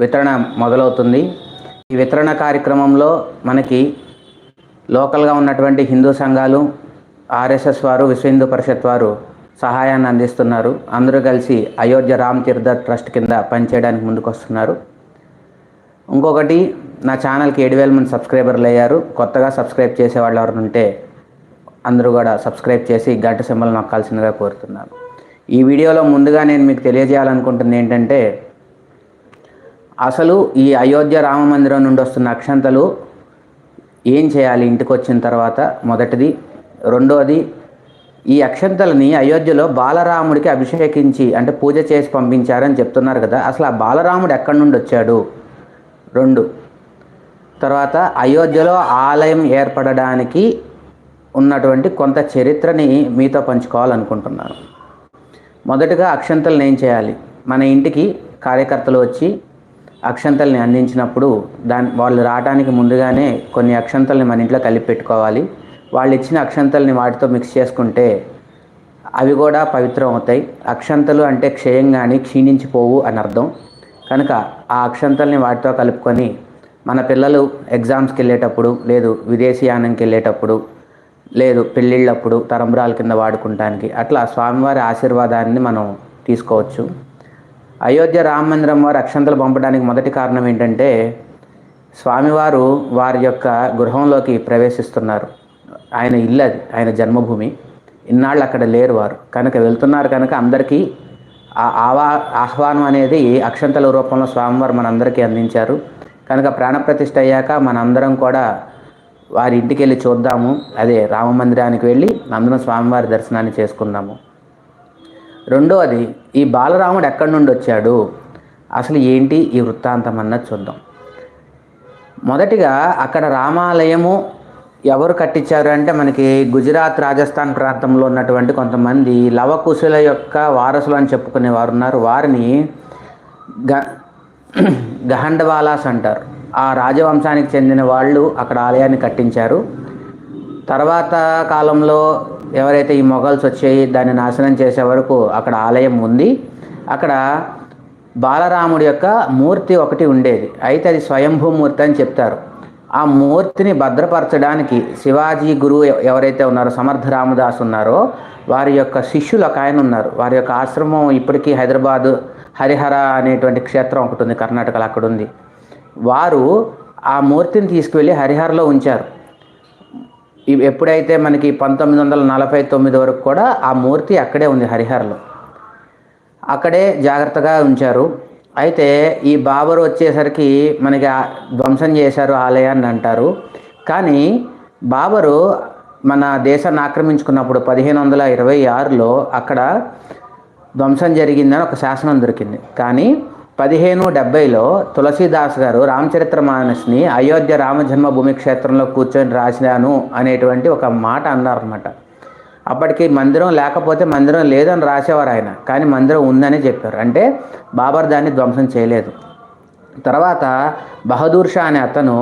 వితరణ మొదలవుతుంది. ఈ వితరణ కార్యక్రమంలో మనకి లోకల్గా ఉన్నటువంటి హిందూ సంఘాలు ఆర్ఎస్ఎస్ వారు విశ్వ హిందూ పరిషత్ వారు సహాయాన్ని అందిస్తున్నారు. అందరూ కలిసి అయోధ్య రామ్ తీర్థ ట్రస్ట్ కింద పనిచేయడానికి ముందుకొస్తున్నారు. ఇంకొకటి నా ఛానల్కి ఏడు వేల మంది సబ్స్క్రైబర్లు అయ్యారు. కొత్తగా సబ్స్క్రైబ్ చేసే వాళ్ళు ఎవరు ఉంటే అందరూ కూడా సబ్స్క్రైబ్ చేసి గంట సింబల్ నొక్కాల్సిందిగా కోరుతున్నాను. ఈ వీడియోలో ముందుగా నేను మీకు తెలియజేయాలనుకుంటుంది ఏంటంటే అసలు ఈ అయోధ్య రామ మందిరం నుండి వస్తున్న అక్షంతలు ఏం చేయాలి ఇంటికి వచ్చిన తర్వాత? మొదటిది. రెండవది ఈ అక్షంతలని అయోధ్యలో బాలరాముడికి అభిషేకించి అంటే పూజ చేసి పంపించారని చెప్తున్నారు కదా. అసలు ఆ బాలరాముడు ఎక్కడి నుండి వచ్చాడు? రెండు. తర్వాత అయోధ్యలో ఆలయం ఏర్పడడానికి ఉన్నటువంటి కొంత చరిత్రని మీతో పంచుకోవాలనుకుంటున్నాను. మొదటగా అక్షంతలను ఏం చేయాలి? మన ఇంటికి కార్యకర్తలు వచ్చి అక్షంతల్ని అందించినప్పుడు దాని వాళ్ళు రావడానికి ముందుగానే కొన్ని అక్షంతల్ని మన ఇంట్లో కలిపి పెట్టుకోవాలి. వాళ్ళు ఇచ్చిన అక్షంతల్ని వాటితో మిక్స్ చేసుకుంటే అవి కూడా పవిత్రం అవుతాయి. అక్షంతలు అంటే క్షయం కానీ క్షీణించిపోవు అని అర్థం. కనుక ఆ అక్షంతల్ని వాటితో కలుపుకొని మన పిల్లలు ఎగ్జామ్స్కి వెళ్ళేటప్పుడు లేదు విదేశీయానంకి వెళ్ళేటప్పుడు లేదు పెళ్ళిళ్ళప్పుడు తరంబరాల కింద వాడుకుంటానికి అట్లా స్వామివారి ఆశీర్వాదాన్ని మనం తీసుకోవచ్చు. అయోధ్య రామ మందిరం వారు అక్షంతలు పంపడానికి మొదటి కారణం ఏంటంటే స్వామివారు వారి యొక్క గృహంలోకి ప్రవేశిస్తున్నారు. ఆయన ఇల్లు అది ఆయన జన్మభూమి. ఇన్నాళ్ళు అక్కడ లేరు వారు. కనుక వెళ్తున్నారు కనుక అందరికీ ఆ ఆవా ఆహ్వానం అనేది అక్షంతల రూపంలో స్వామివారు మనందరికీ అందించారు. కనుక ప్రాణప్రతిష్ఠ అయ్యాక మనందరం కూడా వారి ఇంటికి వెళ్ళి చూద్దాము. అదే రామ మందిరానికి వెళ్ళి అందరం స్వామివారి దర్శనాన్ని చేసుకుందాము. రెండవది ఈ బాలరాముడు ఎక్కడి నుండి వచ్చాడు? అసలు ఏంటి ఈ వృత్తాంతం అన్నది చూద్దాం. మొదటిగా అక్కడ రామాలయము ఎవరు కట్టించారు అంటే మనకి గుజరాత్ రాజస్థాన్ ప్రాంతంలో ఉన్నటువంటి కొంతమంది లవకుశుల యొక్క వారసులు అని చెప్పుకునే వారు ఉన్నారు. వారిని గ గహండవాలాస్ అంటారు. ఆ రాజవంశానికి చెందిన వాళ్ళు అక్కడ ఆలయాన్ని కట్టించారు. తర్వాత కాలంలో ఎవరైతే ఈ మొఘల్స్ వచ్చాయి దాన్ని నాశనం చేసే వరకు అక్కడ ఆలయం ఉంది అక్కడ బాలరాముడి యొక్క మూర్తి ఒకటి ఉండేది. అయితే అది స్వయంభూ మూర్తి అని చెప్తారు. ఆ మూర్తిని భద్రపరచడానికి శివాజీ గురువు ఎవరైతే ఉన్నారో సమర్థ రామదాస్ ఉన్నారో వారి యొక్క శిష్యులు ఒక ఆయన ఉన్నారు. వారి యొక్క ఆశ్రమం ఇప్పటికీ హైదరాబాదు హరిహర అనేటువంటి క్షేత్రం ఒకటి ఉంది కర్ణాటకలో అక్కడ ఉంది వారు ఆ మూర్తిని తీసుకువెళ్ళి హరిహరలో ఉంచారు. ఎప్పుడైతే మనకి పంతొమ్మిది వందల నలభై తొమ్మిది వరకు కూడా ఆ మూర్తి అక్కడే ఉంది హరిహరలో. అక్కడే జాగ్రత్తగా ఉంచారు. అయితే ఈ బాబరు వచ్చేసరికి మనకి ధ్వంసం చేశారు ఆలయాన్ని అంటారు. కానీ బాబరు మన దేశాన్ని ఆక్రమించుకున్నప్పుడు పదిహేను వందల ఇరవై ఆరులో అక్కడ ధ్వంసం జరిగిందని ఒక శాసనం దొరికింది. కానీ పదిహేను డెబ్బైలో తులసీదాస్ గారు రామచరిత్ర మానస్ని అయోధ్య రామజన్మభూమి క్షేత్రంలో కూర్చొని రాసినాను అనేటువంటి ఒక మాట అన్నారనమాట అప్పటికి మందిరం లేకపోతే మందిరం లేదని రాసేవారు ఆయన కానీ మందిరం ఉందని చెప్పారు. అంటే బాబర్ దాన్ని ధ్వంసం చేయలేదు. తర్వాత బహదూర్ షా అనే అతను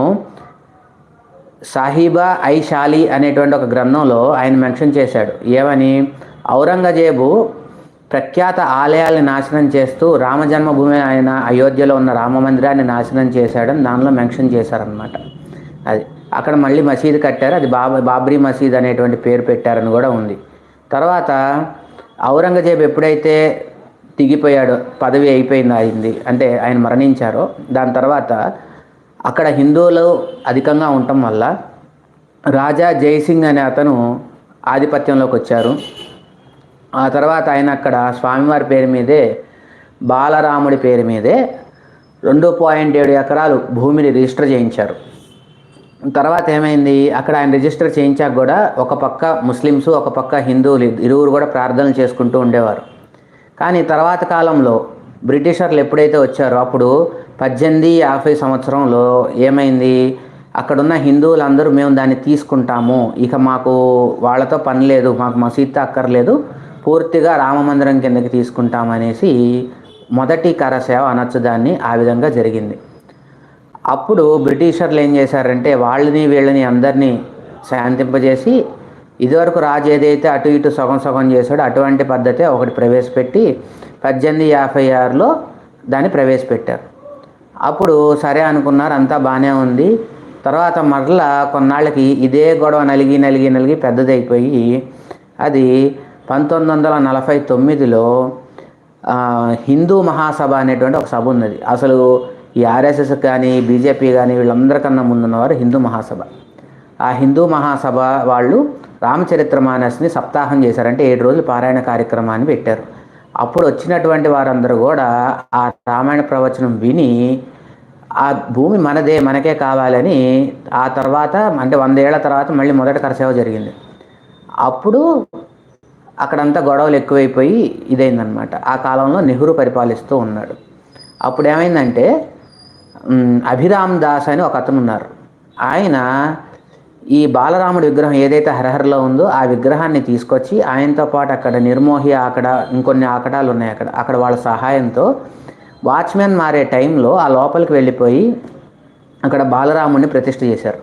సాహిబా ఐ షాలి అనేటువంటి ఒక గ్రంథంలో ఆయన మెన్షన్ చేశాడు. ఏమని? ఔరంగజేబు ప్రఖ్యాత ఆలయాల్ని నాశనం చేస్తూ రామ జన్మభూమి ఆయన అయోధ్యలో ఉన్న రామ మందిరాన్ని నాశనం చేశాడని దానిలో మెన్షన్ చేశారనమాట అది అక్కడ మళ్ళీ మసీదు కట్టారు. అది బాబా బాబ్రీ మసీద్ అనేటువంటి పేరు పెట్టారని కూడా ఉంది. తర్వాత ఔరంగజేబు ఎప్పుడైతే దిగిపోయాడో పదవి అయిపోయింది అయింది అంటే ఆయన మరణించారో దాని తర్వాత అక్కడ హిందువులు అధికంగా ఉండటం వల్ల రాజా జయసింగ్ అనే అతను ఆధిపత్యంలోకి వచ్చారు. ఆ తర్వాత ఆయన అక్కడ స్వామివారి పేరు మీదే బాలరాముడి పేరు మీదే రెండు పాయింట్ ఏడు ఎకరాలు భూమిని రిజిస్టర్ చేయించారు. తర్వాత ఏమైంది? అక్కడ ఆయన రిజిస్టర్ చేయించాక కూడా ఒక పక్క ముస్లిమ్స్ ఒక పక్క హిందువులు ఇరువురు కూడా ప్రార్థనలు చేసుకుంటూ ఉండేవారు. కానీ తర్వాత కాలంలో బ్రిటిషర్లు ఎప్పుడైతే వచ్చారో అప్పుడు పద్దెనిమిది యాభై సంవత్సరంలో ఏమైంది? అక్కడున్న హిందువులందరూ మేము దాన్ని తీసుకుంటాము. ఇక మాకు వాళ్ళతో పని లేదు మాకు మసీద్ అక్కర్లేదు. పూర్తిగా రామ మందిరం కిందకి తీసుకుంటామనేసి మొదటి కరసేవ అనొచ్చు దాన్ని ఆ విధంగా జరిగింది. అప్పుడు బ్రిటిషర్లు ఏం చేశారంటే వాళ్ళని వీళ్ళని అందరినీ శాంతింపజేసి ఇదివరకు రాజు ఏదైతే అటు ఇటు సగం సగం చేశాడో అటువంటి పద్ధతే ఒకటి ప్రవేశపెట్టి పద్దెనిమిది యాభై ఆరులో దాన్ని ప్రవేశపెట్టారు. అప్పుడు సరే అనుకున్నారు అంతా బాగానే ఉంది. తర్వాత మరలా కొన్నాళ్ళకి ఇదే గొడవ నలిగి నలిగి నలిగి పెద్దదైపోయి అది పంతొమ్మిది వందల నలభై తొమ్మిదిలో హిందూ మహాసభ అనేటువంటి ఒక సభ ఉన్నది. అసలు ఈ ఆర్ఎస్ఎస్ కానీ బీజేపీ కానీ వీళ్ళందరికన్నా ముందున్నవారు హిందూ మహాసభ. ఆ హిందూ మహాసభ వాళ్ళు రామచరిత్ర మానస్ని సప్తాహం చేశారంటే ఏడు రోజులు పారాయణ కార్యక్రమాన్ని పెట్టారు. అప్పుడు వచ్చినటువంటి వారందరూ కూడా ఆ రామాయణ ప్రవచనం విని ఆ భూమి మనదే మనకే కావాలని ఆ తర్వాత అంటే వందేళ్ళ తర్వాత మళ్ళీ మొదటి కరసేవ జరిగింది. అప్పుడు అక్కడంతా గొడవలు ఎక్కువైపోయి ఇదైందనమాట ఆ కాలంలో నెహ్రూ పరిపాలిస్తూ ఉన్నాడు. అప్పుడు ఏమైందంటే అభిరామ్ దాస్ అని ఒక అతను ఉన్నారు ఆయన ఈ బాలరాముడి విగ్రహం ఏదైతే హరహరలో ఉందో ఆ విగ్రహాన్ని తీసుకొచ్చి ఆయనతో పాటు అక్కడ నిర్మోహి అక్కడ ఇంకొన్ని ఆకడాలు ఉన్నాయి అక్కడ. అక్కడ వాళ్ళ సహాయంతో వాచ్మెన్ మారే టైంలో ఆ లోపలికి వెళ్ళిపోయి అక్కడ బాలరాముడిని ప్రతిష్ఠ చేశారు.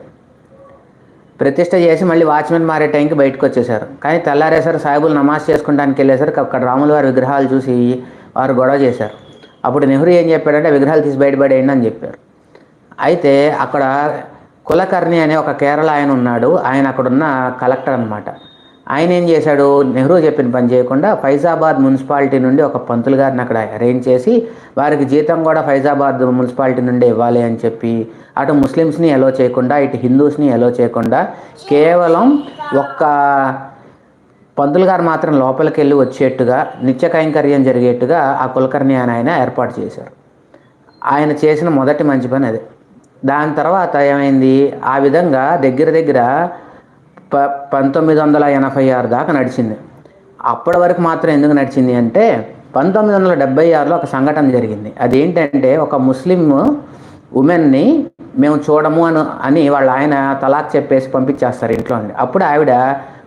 ప్రతిష్ట చేసి మళ్ళీ వాచ్మెన్ మారే టైంకి బయటకు వచ్చేసారు కానీ తెల్లారేసరి సాయిబులు నమాజ్ చేసుకోవడానికి వెళ్ళేసరికి అక్కడ రాముల వారి విగ్రహాలు చూసి వారు గొడవ చేశారు. అప్పుడు నెహ్రూ ఏం చెప్పాడంటే విగ్రహాలు తీసి బయటపడేయండి అని చెప్పారు. అయితే అక్కడ కులకర్ణి అనే ఒక కేరళ ఆయన ఉన్నాడు. ఆయన అక్కడున్న కలెక్టర్ అనమాట ఆయన ఏం చేశాడు? నెహ్రూ చెప్పిన పని చేయకుండా ఫైజాబాద్ మున్సిపాలిటీ నుండి ఒక పంతులు గారిని అక్కడ అరేంజ్ చేసి వారికి జీతం కూడా ఫైజాబాద్ మున్సిపాలిటీ నుండి ఇవ్వాలి అని చెప్పి అటు ముస్లిమ్స్ని ఎలో చేయకుండా ఇటు హిందూస్ని ఎలో చేయకుండా కేవలం ఒక్క పంతులు గారు మాత్రం లోపలికి వెళ్ళి వచ్చేట్టుగా నిత్య కైంకర్యం జరిగేట్టుగా ఆ కులకర్ణి అని ఆయన ఏర్పాటు చేశారు. ఆయన చేసిన మొదటి మంచి పని అదే. దాని తర్వాత ఏమైంది? ఆ విధంగా దగ్గర దగ్గర ప పంతొమ్మిది వందల ఎనభై ఆరు దాకా నడిచింది. అప్పటి వరకు మాత్రం ఎందుకు నడిచింది అంటే పంతొమ్మిది వందల డెబ్బై ఆరులో ఒక సంఘటన జరిగింది. అదేంటంటే ఒక ముస్లిం ఉమెన్ని మేము చూడము అని అని వాళ్ళ ఆయన తలాక్ చెప్పేసి పంపించేస్తారు ఇంట్లో నుండి. అప్పుడు ఆవిడ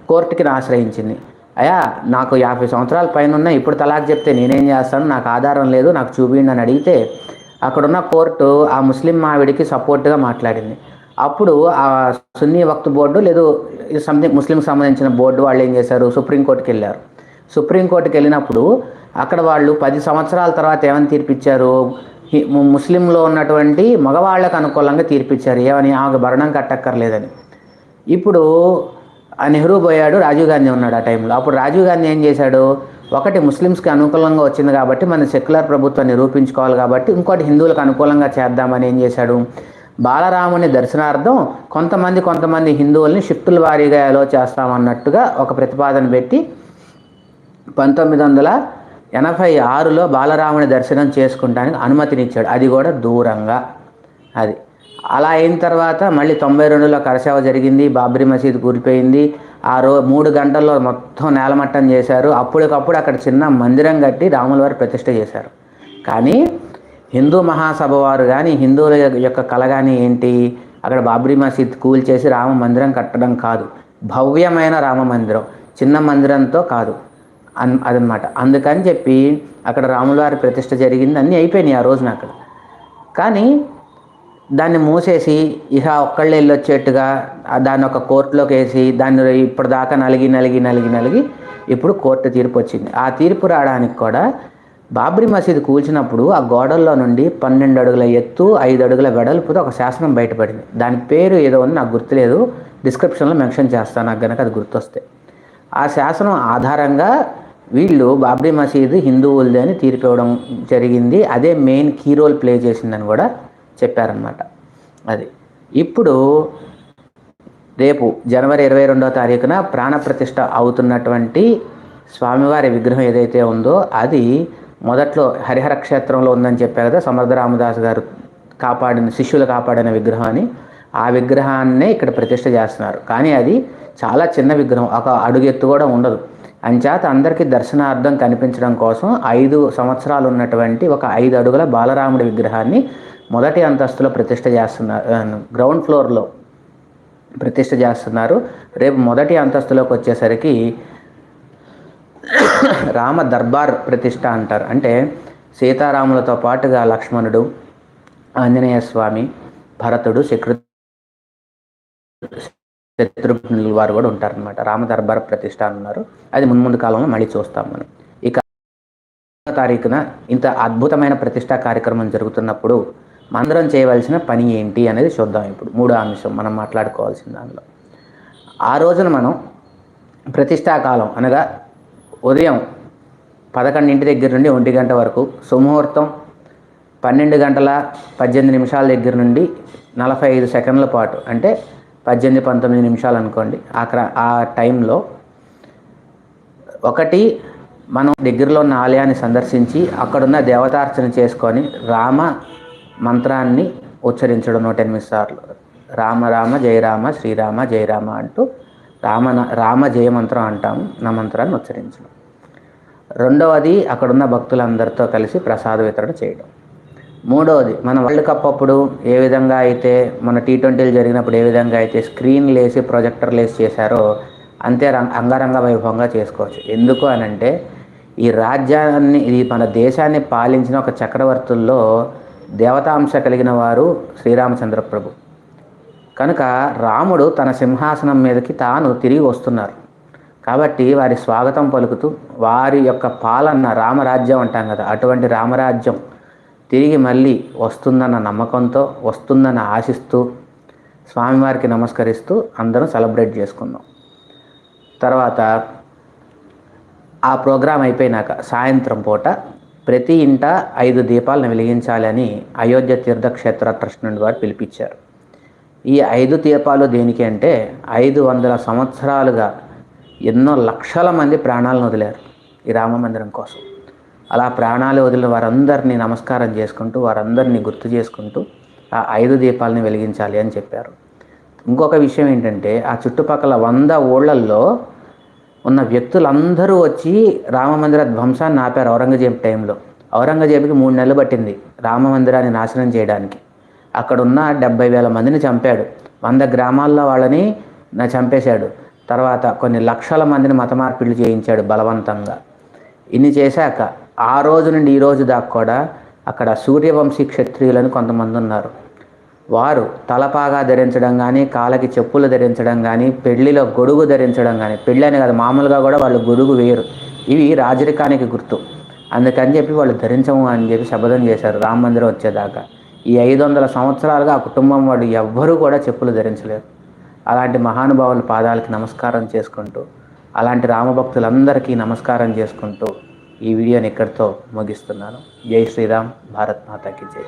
కోర్టుకి ఆశ్రయించింది. అయ్యా నాకు యాభై సంవత్సరాల పైన ఉన్న ఇప్పుడు తలాక్ చెప్తే నేనేం చేస్తాను? నాకు ఆధారం లేదు నాకు చూపిండి అని అడిగితే అక్కడున్న కోర్టు ఆ ముస్లిం ఆవిడికి సపోర్ట్గా మాట్లాడింది. అప్పుడు ఆ సున్నీ వక్త్ బోర్డు లేదు సంథింగ్ ముస్లింకి సంబంధించిన బోర్డు వాళ్ళు ఏం చేశారు? సుప్రీంకోర్టుకి వెళ్ళారు. సుప్రీంకోర్టుకి వెళ్ళినప్పుడు అక్కడ వాళ్ళు పది సంవత్సరాల తర్వాత ఏమని తీర్పిచ్చారు? ముస్లింలో ఉన్నటువంటి మగవాళ్ళకు అనుకూలంగా తీర్పిచ్చారు. ఏమని? ఆమెకు భరణం కట్టక్కర్లేదని. ఇప్పుడు ఆ నెహ్రూ పోయాడు రాజీవ్ గాంధీ ఉన్నాడు ఆ టైంలో. అప్పుడు రాజీవ్ గాంధీ ఏం చేశాడు? ఒకటి ముస్లిమ్స్కి అనుకూలంగా వచ్చింది కాబట్టి మన సెక్యులర్ ప్రభుత్వాన్ని నిరూపించుకోవాలి కాబట్టి ఇంకోటి హిందువులకు అనుకూలంగా చేద్దామని ఏం చేశాడు? బాలరాముని దర్శనార్థం కొంతమంది కొంతమంది హిందువుల్ని షిఫ్టుల వారీగా ఎలా చేస్తామన్నట్టుగా ఒక ప్రతిపాదన పెట్టి పంతొమ్మిది వందల ఎనభై ఆరులో బాలరాముని దర్శనం చేసుకుంటానికి అనుమతినిచ్చాడు. అది కూడా దూరంగా. అది. అలా అయిన తర్వాత మళ్ళీ తొంభై రెండులో కరసేవ జరిగింది బాబ్రీ మసీద్ కూలిపోయింది. ఆ రో మూడు గంటల్లో మొత్తం నేలమట్టం చేశారు. అప్పటికప్పుడు అక్కడ చిన్న మందిరం కట్టి రాముల వారి ప్రతిష్ట చేశారు. కానీ హిందూ మహాసభ వారు కానీ హిందువుల యొక్క కళ కానీ ఏంటి? అక్కడ బాబ్రీ మసీద్ కూల్ చేసి రామ మందిరం కట్టడం కాదు. భవ్యమైన రామ మందిరం. చిన్న మందిరంతో కాదు. అన్ అదనమాట అందుకని చెప్పి అక్కడ రాములవారి ప్రతిష్ట జరిగింది. అన్నీ అయిపోయినాయి ఆ రోజున అక్కడ. కానీ దాన్ని మూసేసి ఇక ఒక్కళ్ళు వెళ్ళొచ్చేట్టుగా దాన్ని ఒక కోర్టులోకి వేసి దాన్ని ఇప్పటిదాకా నలిగి నలిగి నలిగి నలిగి ఇప్పుడు కోర్టు తీర్పు వచ్చింది. ఆ తీర్పు రావడానికి కూడా బాబ్రీ మసీదు కూల్చినప్పుడు ఆ గోడల్లో నుండి పన్నెండు అడుగుల ఎత్తు ఐదు అడుగుల వెడల్పుతో ఒక శాసనం బయటపడింది. దాని పేరు ఏదో ఉంది నాకు గుర్తులేదు. డిస్క్రిప్షన్లో మెన్షన్ చేస్తాను నాకు గనక అది గుర్తొస్తే. ఆ శాసనం ఆధారంగా వీళ్ళు బాబ్రీ మసీదు హిందువులది అని తీర్పివ్వడం జరిగింది. అదే మెయిన్ కీ రోల్ ప్లే చేసిందని కూడా చెప్పారనమాట అది. ఇప్పుడు రేపు జనవరి ఇరవై రెండో తారీఖున ప్రాణప్రతిష్ఠ అవుతున్నటువంటి స్వామివారి విగ్రహం ఏదైతే ఉందో అది మొదట్లో హరిహర క్షేత్రంలో ఉందని చెప్పారు కదా సమర్థ రామదాస్ గారు కాపాడిన శిష్యులు కాపాడిన విగ్రహం అని ఆ విగ్రహాన్నే ఇక్కడ ప్రతిష్ట చేస్తున్నారు. కానీ అది చాలా చిన్న విగ్రహం ఒక అడుగు ఎత్తు కూడా ఉండదు. అంచేత అందరికీ దర్శనార్థం కనిపించడం కోసం ఐదు సంవత్సరాలు ఉన్నటువంటి ఒక ఐదు అడుగుల బాలరాముడి విగ్రహాన్ని మొదటి అంతస్తులో ప్రతిష్ట చేస్తున్నారు గ్రౌండ్ ఫ్లోర్లో ప్రతిష్ట చేస్తున్నారు. రేపు మొదటి అంతస్తులోకి వచ్చేసరికి రామ దర్బార్ ప్రతిష్ట అంటారు. అంటే సీతారాములతో పాటుగా లక్ష్మణుడు ఆంజనేయ స్వామి భరతుడు శకృ శత్రుఘ్నులు వారు కూడా ఉంటారనమాట రామ దర్బార్ ప్రతిష్ట అన్నారు. అది ముందు ముందు కాలంలో మళ్ళీ చూస్తాం మనం. ఇక తారీఖున ఇంత అద్భుతమైన ప్రతిష్టా కార్యక్రమం జరుగుతున్నప్పుడు మందరం చేయవలసిన పని ఏంటి అనేది చూద్దాం ఇప్పుడు. మూడో అంశం మనం మాట్లాడుకోవాల్సిన దానిలో. ఆ రోజున మనం ప్రతిష్టాకాలం అనగా ఉదయం పదకొండింటి దగ్గర నుండి ఒంటి గంట వరకు సుముహూర్తం పన్నెండు గంటల పద్దెనిమిది నిమిషాల దగ్గర నుండి నలభై ఐదు సెకండ్ల పాటు అంటే పద్దెనిమిది పంతొమ్మిది నిమిషాలు అనుకోండి. ఆ ఆ టైంలో ఒకటి మనం దగ్గరలో ఉన్న ఆలయాన్ని సందర్శించి అక్కడున్న దేవతార్చన చేసుకొని రామ మంత్రాన్ని ఉచ్చరించడం నూట ఎనిమిది సార్లు. రామ రామ జయరామ శ్రీరామ జయరామ అంటూ రామన రామ జయమంత్రం అంటాము నా మంత్రాన్ని ఉచ్చరించడం. రెండవది అక్కడున్న భక్తులందరితో కలిసి ప్రసాద వితరణ చేయడం. మూడవది మన వరల్డ్ కప్ అప్పుడు ఏ విధంగా అయితే మన టీ ట్వంటీలు జరిగినప్పుడు ఏ విధంగా అయితే స్క్రీన్లు వేసి ప్రొజెక్టర్లు వేసి చేశారో అంతే రంగ అంగరంగ వైభవంగా చేసుకోవచ్చు. ఎందుకు అని అంటే ఈ రాజ్యాన్ని ఇది మన దేశాన్ని పాలించిన ఒక చక్రవర్తుల్లో దేవతాంశ కలిగిన వారు శ్రీరామచంద్ర ప్రభు కనుక రాముడు తన సింహాసనం మీదకి తాను తిరిగి వస్తున్నారు. కాబట్టి వారి స్వాగతం పలుకుతూ వారి యొక్క పాలన రామరాజ్యం అంటాం కదా అటువంటి రామరాజ్యం తిరిగి మళ్ళీ వస్తుందన్న నమ్మకంతో వస్తుందని ఆశిస్తూ స్వామివారికి నమస్కరిస్తూ అందరం సెలబ్రేట్ చేసుకుందాం. తర్వాత ఆ ప్రోగ్రాం అయిపోయినాక సాయంత్రం పూట ప్రతి ఇంట ఐదు దీపాలను వెలిగించాలని అయోధ్య తీర్థక్షేత్ర ట్రస్ట్ నుండి వారు పిలిపించారు. ఈ ఐదు దీపాలు దేనికి అంటే ఐదు వందల సంవత్సరాలుగా ఎన్నో లక్షల మంది ప్రాణాలను వదిలారు ఈ రామ మందిరం కోసం. అలా ప్రాణాలు వదిలిన వారందరినీ నమస్కారం చేసుకుంటూ వారందరినీ గుర్తు చేసుకుంటూ ఆ ఐదు దీపాలని వెలిగించాలి అని చెప్పారు. ఇంకొక విషయం ఏంటంటే ఆ చుట్టుపక్కల వంద ఊళ్ళల్లో ఉన్న వ్యక్తులందరూ వచ్చి రామమందిర ధ్వంసాన్ని ఆపారు ఔరంగజేబు టైంలో. ఔరంగజేబుకి మూడు నెలలు పట్టింది రామ మందిరాన్ని నాశనం చేయడానికి. అక్కడున్న డెబ్బై వేల మందిని చంపాడు. వంద గ్రామాల్లో వాళ్ళని చంపేశాడు. తర్వాత కొన్ని లక్షల మందిని మత చేయించాడు బలవంతంగా. ఇన్ని చేశాక ఆ రోజు నుండి ఈ రోజు దాకా కూడా అక్కడ సూర్యవంశీ క్షత్రియులని కొంతమంది ఉన్నారు. వారు తలపాగా ధరించడం కానీ కాళ్ళకి చెప్పులు ధరించడం కానీ పెళ్ళిలో గొడుగు ధరించడం కానీ పెళ్ళి అని కాదు మామూలుగా కూడా వాళ్ళు గొడుగు వేయరు. ఇవి రాజరికానికి గుర్తు. అందుకని చెప్పి వాళ్ళు ధరించము అని చెప్పి శబదం చేశారు. రామ మందిరం వచ్చేదాకా. ఈ ఐదు వందల సంవత్సరాలుగా ఆ కుటుంబం వాడు ఎవ్వరూ కూడా చెప్పులు ధరించలేరు అలాంటి మహానుభావుల పాదాలకి నమస్కారం చేసుకుంటూ అలాంటి రామభక్తులందరికీ నమస్కారం చేసుకుంటూ ఈ వీడియోని ఇక్కడితో ముగిస్తున్నాను. జై శ్రీరామ్ భారత్ మాతాకి జై.